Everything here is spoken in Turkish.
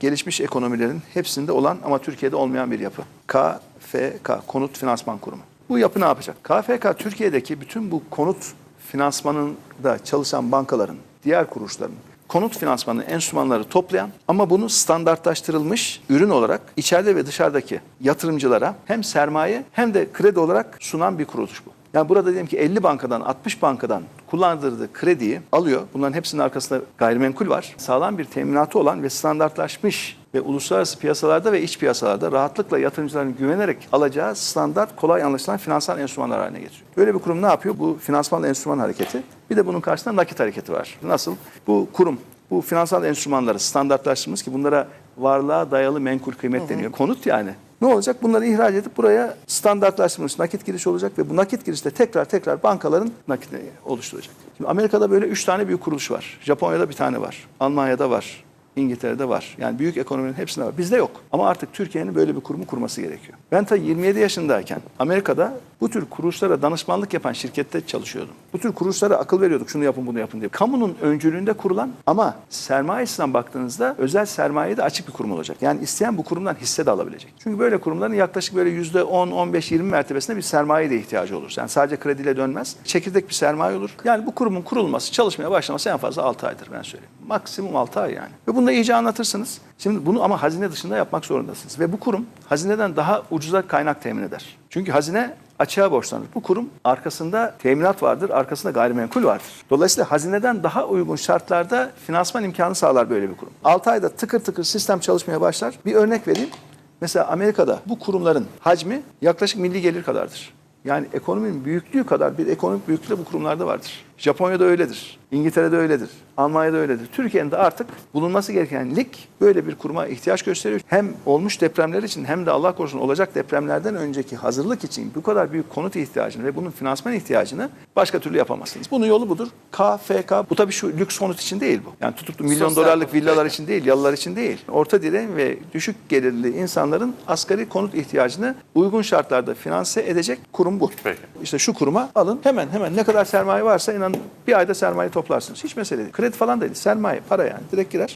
gelişmiş ekonomilerin hepsinde olan ama Türkiye'de olmayan bir yapı. KFK, Konut Finansman Kurumu. Bu yapı ne yapacak? KFK Türkiye'deki bütün bu konut finansmanında çalışan bankaların, diğer kuruluşların konut finansmanı enstrümanları toplayan ama bunu standartlaştırılmış ürün olarak içeride ve dışarıdaki yatırımcılara hem sermaye hem de kredi olarak sunan bir kuruluş bu. Yani burada diyelim ki 50 bankadan 60 bankadan kullandırdığı krediyi alıyor. Bunların hepsinin arkasında gayrimenkul var. Sağlam bir teminatı olan ve standartlaşmış ve uluslararası piyasalarda ve iç piyasalarda rahatlıkla yatırımcıların güvenerek alacağı standart, kolay anlaşılan finansal enstrümanlar haline getiriyor. Böyle bir kurum ne yapıyor? Bu finansal enstrüman hareketi. Bir de bunun karşısında nakit hareketi var. Nasıl? Bu kurum bu finansal enstrümanları standartlaştırmış ki bunlara varlığa dayalı menkul kıymet deniyor. Konut yani. Ne olacak? Bunları ihraç edip buraya standartlaştırılmış nakit giriş olacak ve bu nakit girişte tekrar tekrar bankaların nakitini oluşturacak. Şimdi Amerika'da böyle üç tane büyük kuruluş var. Japonya'da bir tane var. Almanya'da var. İngiltere'de var. Yani büyük ekonominin hepsinde var. Bizde yok. Ama artık Türkiye'nin böyle bir kurumu kurması gerekiyor. Ben ta 27 yaşındayken Amerika'da bu tür kuruluşlara danışmanlık yapan şirkette çalışıyordum. Bu tür kuruluşlara akıl veriyorduk. Şunu yapın bunu yapın diye. Kamunun öncülüğünde kurulan ama sermaye baktığınızda özel sermaye de açık bir kurum olacak. Yani isteyen bu kurumdan hisse de alabilecek. Çünkü böyle kurumların yaklaşık böyle %10, 15, 20 mertebesinde bir sermaye de ihtiyacı olur. Yani sadece krediyle dönmez. Çekirdek bir sermaye olur. Yani bu kurumun kurulması, çalışmaya başlaması en fazla 6 aydır ben söyleyeyim. Maksimum 6 ay yani. Ve bunu da iyice anlatırsınız. Şimdi bunu ama hazine dışında yapmak zorundasınız. Ve bu kurum hazineden daha ucuza kaynak temin eder. Çünkü hazine açığa borçlanır. Bu kurum arkasında teminat vardır, arkasında gayrimenkul vardır. Dolayısıyla hazineden daha uygun şartlarda finansman imkanı sağlar böyle bir kurum. 6 ayda tıkır tıkır sistem çalışmaya başlar. Bir örnek vereyim. Mesela Amerika'da bu kurumların hacmi yaklaşık milli gelir kadardır. Yani ekonominin büyüklüğü kadar bir ekonomik büyüklüğü bu kurumlarda vardır. Japonya'da öyledir. İngiltere'de öyledir. Almanya'da öyledir. Türkiye'nin de artık bulunması gereken lig böyle bir kuruma ihtiyaç gösteriyor. Hem olmuş depremler için hem de Allah korusun olacak depremlerden önceki hazırlık için bu kadar büyük konut ihtiyacını ve bunun finansman ihtiyacını başka türlü yapamazsınız. Bunun yolu budur. KFK bu tabii şu lüks konut için değil bu. Yani tutup da milyon Sosyal dolarlık villalar için değil, yalılar için değil. Orta direk ve düşük gelirli insanların asgari konut ihtiyacını uygun şartlarda finanse edecek kurum bu. Peki. İşte şu kuruma alın hemen hemen ne kadar sermaye varsa inanın bir ayda sermaye toplarsınız. Hiç mesele değil. Kredi falan değil. Sermaye, para yani. Direkt girer.